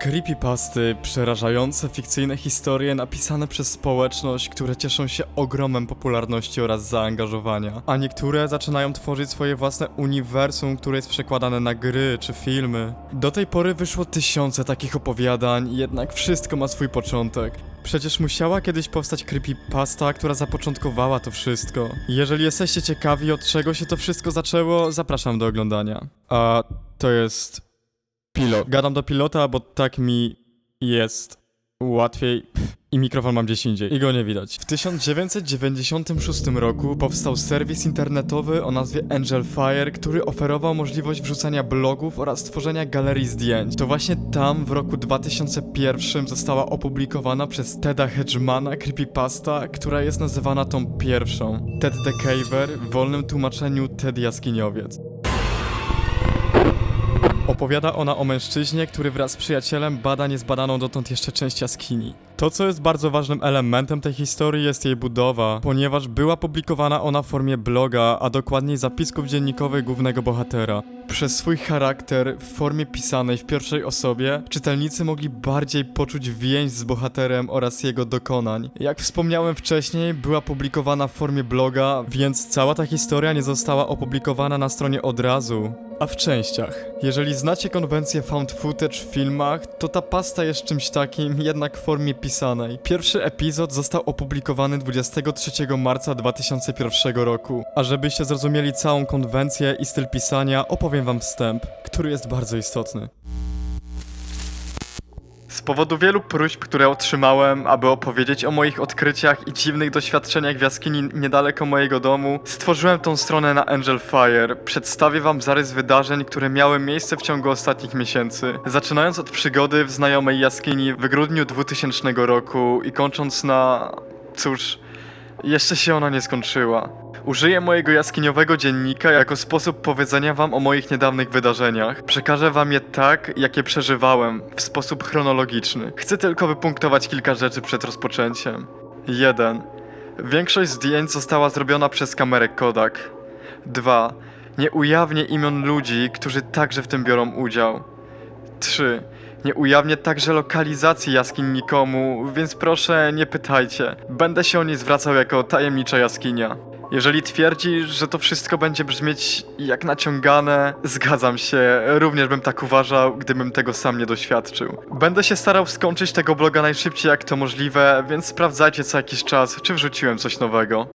Creepypasty, przerażające fikcyjne historie napisane przez społeczność, które cieszą się ogromem popularności oraz zaangażowania, a niektóre zaczynają tworzyć swoje własne uniwersum, które jest przekładane na gry czy filmy. Do tej pory wyszło tysiące takich opowiadań, jednak wszystko ma swój początek. Przecież musiała kiedyś powstać creepypasta, która zapoczątkowała to wszystko. Jeżeli jesteście ciekawi od czego się to wszystko zaczęło, zapraszam do oglądania. A to jest Pilot. Gadam do pilota, bo tak mi jest łatwiej. I mikrofon mam gdzieś indziej. I go nie widać. W 1996 roku powstał serwis internetowy o nazwie Angel Fire, który oferował możliwość wrzucania blogów oraz tworzenia galerii zdjęć. To właśnie tam w roku 2001 została opublikowana przez Teda Hedgemana creepypasta, która jest nazywana tą pierwszą. Ted the Caver, w wolnym tłumaczeniu Ted Jaskiniowiec. Opowiada ona o mężczyźnie, który wraz z przyjacielem bada niezbadaną dotąd jeszcze część jaskini. To, co jest bardzo ważnym elementem tej historii, jest jej budowa, ponieważ była publikowana ona w formie bloga, a dokładniej zapisków dziennikowych głównego bohatera. Przez swój charakter w formie pisanej w pierwszej osobie, czytelnicy mogli bardziej poczuć więź z bohaterem oraz jego dokonań. Jak wspomniałem wcześniej, była publikowana w formie bloga, więc cała ta historia nie została opublikowana na stronie od razu, a w częściach. Jeżeli znacie konwencję found footage w filmach, to ta pasta jest czymś takim, jednak w formie pisanej. Pierwszy epizod został opublikowany 23 marca 2001 roku, a żebyście zrozumieli całą konwencję i styl pisania, opowiem wam wstęp, który jest bardzo istotny. Z powodu wielu próśb, które otrzymałem, aby opowiedzieć o moich odkryciach i dziwnych doświadczeniach w jaskini niedaleko mojego domu, stworzyłem tą stronę na Angel Fire. Przedstawię wam zarys wydarzeń, które miały miejsce w ciągu ostatnich miesięcy. Zaczynając od przygody w znajomej jaskini w grudniu 2000 roku i kończąc na... cóż... Jeszcze się ona nie skończyła. Użyję mojego jaskiniowego dziennika jako sposób powiedzenia wam o moich niedawnych wydarzeniach. Przekażę wam je tak, jak je przeżywałem, w sposób chronologiczny. Chcę tylko wypunktować kilka rzeczy przed rozpoczęciem. 1. Większość zdjęć została zrobiona przez kamerę Kodak. 2. Nie ujawnię imion ludzi, którzy także w tym biorą udział. 3. Nie ujawnię także lokalizacji jaskiń nikomu, więc proszę nie pytajcie. Będę się o nie zwracał jako tajemnicza jaskinia. Jeżeli twierdzisz, że to wszystko będzie brzmieć jak naciągane, zgadzam się, również bym tak uważał, gdybym tego sam nie doświadczył. Będę się starał skończyć tego bloga najszybciej jak to możliwe, więc sprawdzajcie co jakiś czas, czy wrzuciłem coś nowego.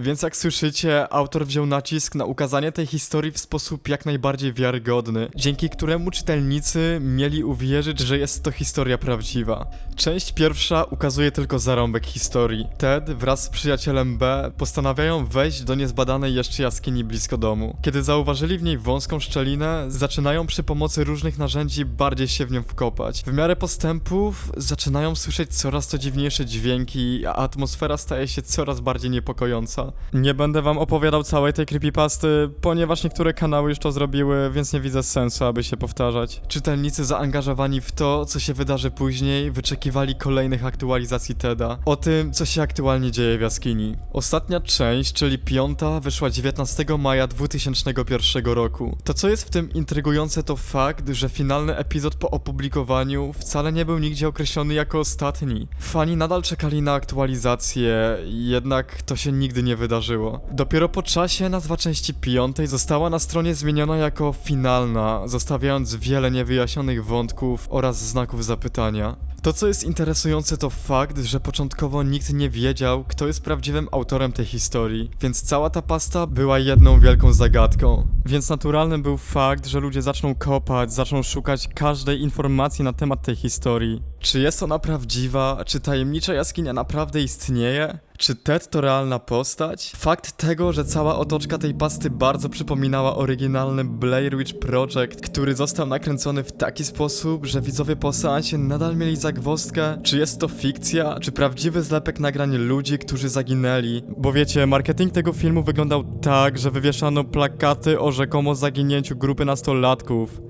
Więc jak słyszycie, autor wziął nacisk na ukazanie tej historii w sposób jak najbardziej wiarygodny, dzięki któremu czytelnicy mieli uwierzyć, że jest to historia prawdziwa. Część pierwsza ukazuje tylko zarąbek historii. Ted wraz z przyjacielem B postanawiają wejść do niezbadanej jeszcze jaskini blisko domu. Kiedy zauważyli w niej wąską szczelinę, zaczynają przy pomocy różnych narzędzi bardziej się w nią wkopać. W miarę postępów zaczynają słyszeć coraz to dziwniejsze dźwięki, a atmosfera staje się coraz bardziej niepokojąca. Nie będę wam opowiadał całej tej creepypasty, ponieważ niektóre kanały już to zrobiły, więc nie widzę sensu, aby się powtarzać. Czytelnicy zaangażowani w to, co się wydarzy później, wyczekiwali kolejnych aktualizacji TEDa. O tym, co się aktualnie dzieje w jaskini. Ostatnia część, czyli piąta, wyszła 19 maja 2001 roku. To, co jest w tym intrygujące, to fakt, że finalny epizod po opublikowaniu wcale nie był nigdzie określony jako ostatni. Fani nadal czekali na aktualizację, jednak to się nigdy nie wydarzyło. Dopiero po czasie nazwa części piątej została na stronie zmieniona jako finalna, zostawiając wiele niewyjaśnionych wątków oraz znaków zapytania. To, co jest interesujące, to fakt, że początkowo nikt nie wiedział, kto jest prawdziwym autorem tej historii, więc cała ta pasta była jedną wielką zagadką. Więc naturalnym był fakt, że ludzie zaczną kopać, zaczną szukać każdej informacji na temat tej historii. Czy jest ona prawdziwa? Czy tajemnicza jaskinia naprawdę istnieje? Czy Ted to realna postać? Fakt tego, że cała otoczka tej pasty bardzo przypominała oryginalny Blair Witch Project, który został nakręcony w taki sposób, że widzowie po seansie nadal mieli zagwozdkę, czy jest to fikcja, czy prawdziwy zlepek nagrań ludzi, którzy zaginęli. Bo wiecie, marketing tego filmu wyglądał tak, że wywieszano plakaty o rzekomo zaginięciu grupy nastolatków,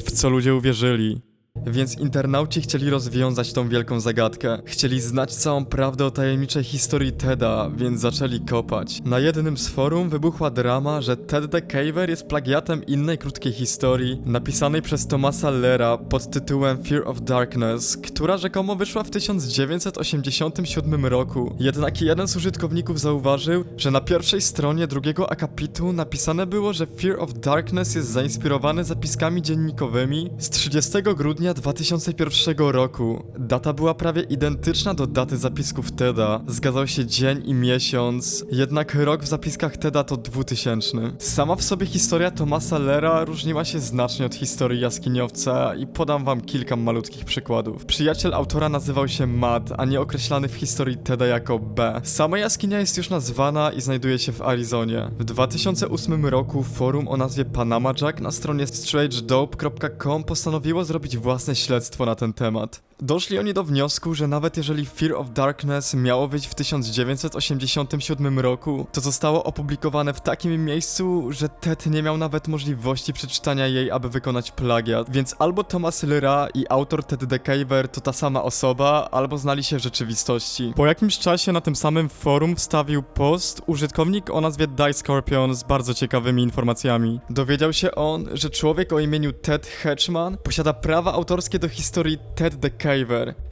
w co ludzie uwierzyli. Więc internauci chcieli rozwiązać tą wielką zagadkę. Chcieli znać całą prawdę o tajemniczej historii Teda, więc zaczęli kopać. Na jednym z forum wybuchła drama, że Ted the Caver jest plagiatem innej krótkiej historii, napisanej przez Thomasa Lera pod tytułem Fear of Darkness, która rzekomo wyszła w 1987 roku. Jednak jeden z użytkowników zauważył, że na pierwszej stronie drugiego akapitu napisane było, że Fear of Darkness jest zainspirowany zapiskami dziennikowymi z 30 grudnia 2001 roku. Data była prawie identyczna do daty zapisków Teda. Zgadzał się dzień i miesiąc, jednak rok w zapiskach Teda to 2000. Sama w sobie historia Thomasa Lera różniła się znacznie od historii jaskiniowca i podam wam kilka malutkich przykładów. Przyjaciel autora nazywał się Matt, a nie określany w historii Teda jako B. Sama jaskinia jest już nazwana i znajduje się w Arizonie. W 2008 roku forum o nazwie Panama Jack na stronie strangedope.com postanowiło zrobić własne śledztwo na ten temat. Doszli oni do wniosku, że nawet jeżeli Fear of Darkness miało wyjść w 1987 roku, to zostało opublikowane w takim miejscu, że Ted nie miał nawet możliwości przeczytania jej, aby wykonać plagiat. Więc albo Thomas Lyra i autor Ted the Caver to ta sama osoba, albo znali się w rzeczywistości. Po jakimś czasie na tym samym forum wstawił post użytkownik o nazwie Die Scorpion z bardzo ciekawymi informacjami. Dowiedział się on, że człowiek o imieniu Ted Hedgeman posiada prawa autorskie do historii Ted the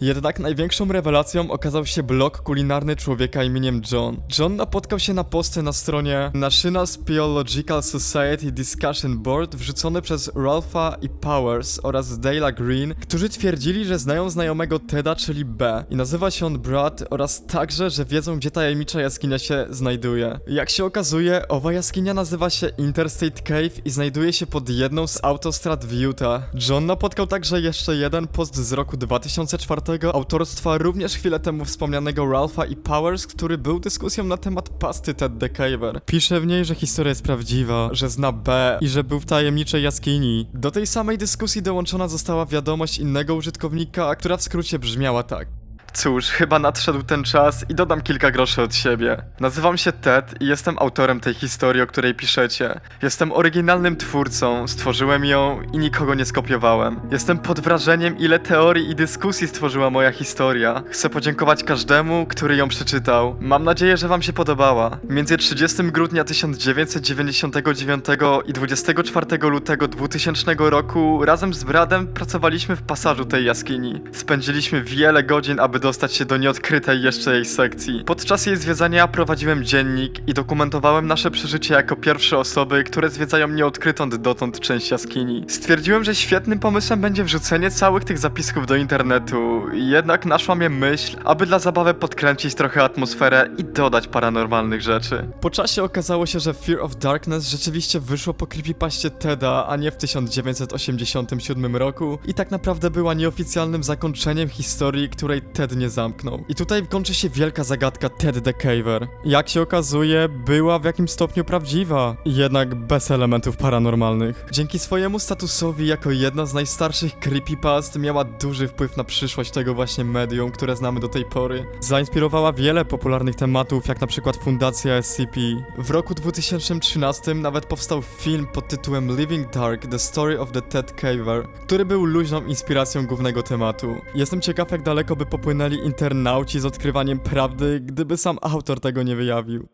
Jednak największą rewelacją okazał się blog kulinarny człowieka imieniem John. John napotkał się na posty na stronie National Speological Society Discussion Board wrzucone przez Ralpha i Powers oraz Dale'a Green, którzy twierdzili, że znają znajomego Teda, czyli B. I nazywa się on Brad oraz także, że wiedzą gdzie tajemnicza jaskinia się znajduje. Jak się okazuje, owa jaskinia nazywa się Interstate Cave i znajduje się pod jedną z autostrad w Utah. John napotkał także jeszcze jeden post z roku 2004 autorstwa również chwilę temu wspomnianego Ralpha i Powers, który był dyskusją na temat pasty Ted the Caver. Pisze w niej, że historia jest prawdziwa, że zna B i że był w tajemniczej jaskini. Do tej samej dyskusji dołączona została wiadomość innego użytkownika, która w skrócie brzmiała tak. Cóż, chyba nadszedł ten czas i dodam kilka groszy od siebie. Nazywam się Ted i jestem autorem tej historii, o której piszecie. Jestem oryginalnym twórcą, stworzyłem ją i nikogo nie skopiowałem. Jestem pod wrażeniem, ile teorii i dyskusji stworzyła moja historia. Chcę podziękować każdemu, który ją przeczytał. Mam nadzieję, że wam się podobała. Między 30 grudnia 1999 i 24 lutego 2000 roku razem z Bradem pracowaliśmy w pasażu tej jaskini. Spędziliśmy wiele godzin, aby dostać się do nieodkrytej jeszcze jej sekcji. Podczas jej zwiedzania prowadziłem dziennik i dokumentowałem nasze przeżycie jako pierwsze osoby, które zwiedzają nieodkrytą dotąd część jaskini. Stwierdziłem, że świetnym pomysłem będzie wrzucenie całych tych zapisków do internetu, jednak naszła mnie myśl, aby dla zabawy podkręcić trochę atmosferę i dodać paranormalnych rzeczy. Po czasie okazało się, że Fear of Darkness rzeczywiście wyszło po creepypaście Teda, a nie w 1987 roku i tak naprawdę była nieoficjalnym zakończeniem historii, której Ted nie zamknął. I tutaj kończy się wielka zagadka Ted the Caver. Jak się okazuje, była w jakimś stopniu prawdziwa, jednak bez elementów paranormalnych. Dzięki swojemu statusowi jako jedna z najstarszych creepypast miała duży wpływ na przyszłość tego właśnie medium, które znamy do tej pory. Zainspirowała wiele popularnych tematów, jak na przykład Fundacja SCP. W roku 2013 nawet powstał film pod tytułem Living Dark: The Story of the Ted Caver, który był luźną inspiracją głównego tematu. Jestem ciekaw, jak daleko by popłynęli internauci z odkrywaniem prawdy, gdyby sam autor tego nie wyjawił.